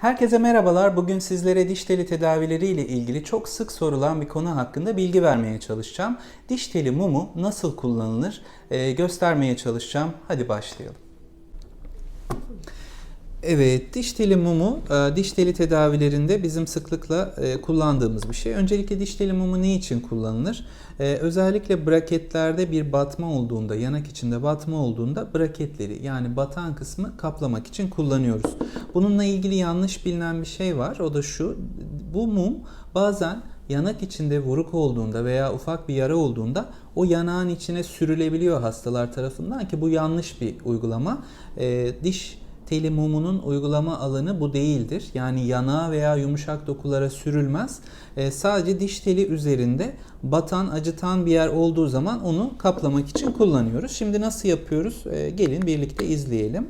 Herkese merhabalar. Bugün sizlere diş teli tedavileri ile ilgili çok sık sorulan bir konu hakkında bilgi vermeye çalışacağım. Diş teli mumu nasıl kullanılır Ee, göstermeye çalışacağım. Hadi başlayalım. Evet, diş teli mumu e, diş teli tedavilerinde bizim sıklıkla e, kullandığımız bir şey. Öncelikle diş teli mumu ne için kullanılır? E, Özellikle braketlerde bir batma olduğunda, yanak içinde batma olduğunda braketleri yani batan kısmı kaplamak için kullanıyoruz. Bununla ilgili yanlış bilinen bir şey var. O da şu, bu mum bazen yanak içinde vuruk olduğunda veya ufak bir yara olduğunda o yanağın içine sürülebiliyor hastalar tarafından ki bu yanlış bir uygulama. Diş teli mumunun uygulama alanı bu değildir. Yani yanağa veya yumuşak dokulara sürülmez. E, sadece diş teli üzerinde batan, acıtan bir yer olduğu zaman onu kaplamak için kullanıyoruz. Şimdi nasıl yapıyoruz? E, gelin birlikte izleyelim.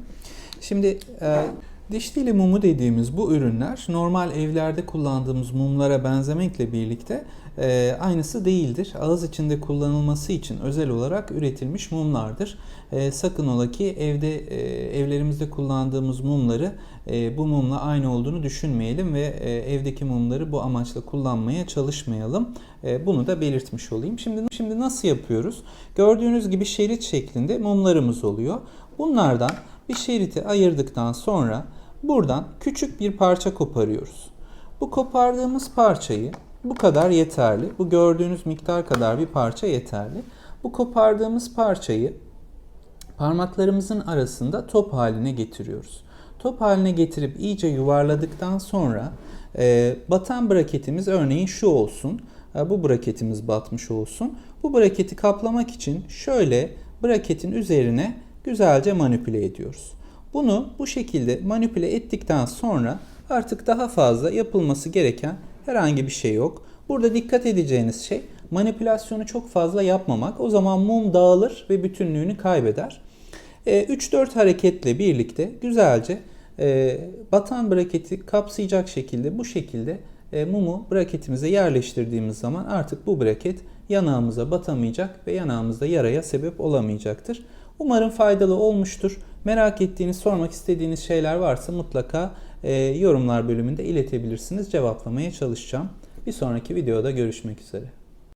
Şimdi e, diş teli mumu dediğimiz bu ürünler normal evlerde kullandığımız mumlara benzemekle birlikte e, aynısı değildir. Ağız içinde kullanılması için özel olarak üretilmiş mumlardır. E, sakın ola ki evde e, evlerimizde kullandığımız mumları e, bu mumla aynı olduğunu düşünmeyelim ve e, evdeki mumları bu amaçla kullanmaya çalışmayalım. E, bunu da belirtmiş olayım. Şimdi şimdi nasıl yapıyoruz? Gördüğünüz gibi şerit şeklinde mumlarımız oluyor. Bunlardan bir şeriti ayırdıktan sonra buradan küçük bir parça koparıyoruz. Bu kopardığımız parçayı bu kadar yeterli. Bu gördüğünüz miktar kadar bir parça yeterli. Bu kopardığımız parçayı parmaklarımızın arasında top haline getiriyoruz. Top haline getirip iyice yuvarladıktan sonra e, batan braketimiz örneğin şu olsun. E, bu braketimiz batmış olsun. Bu braketi kaplamak için şöyle braketin üzerine güzelce manipüle ediyoruz. Bunu bu şekilde manipüle ettikten sonra artık daha fazla yapılması gereken herhangi bir şey yok. Burada dikkat edeceğiniz şey manipülasyonu çok fazla yapmamak. O zaman mum dağılır ve bütünlüğünü kaybeder. 3-4 hareketle birlikte güzelce e, batan braketi kapsayacak şekilde bu şekilde e, mumu braketimize yerleştirdiğimiz zaman artık bu braket yanağımıza batamayacak ve yanağımızda yaraya sebep olamayacaktır. Umarım faydalı olmuştur. Merak ettiğiniz, sormak istediğiniz şeyler varsa mutlaka e, yorumlar bölümünde iletebilirsiniz. Cevaplamaya çalışacağım. Bir sonraki videoda görüşmek üzere.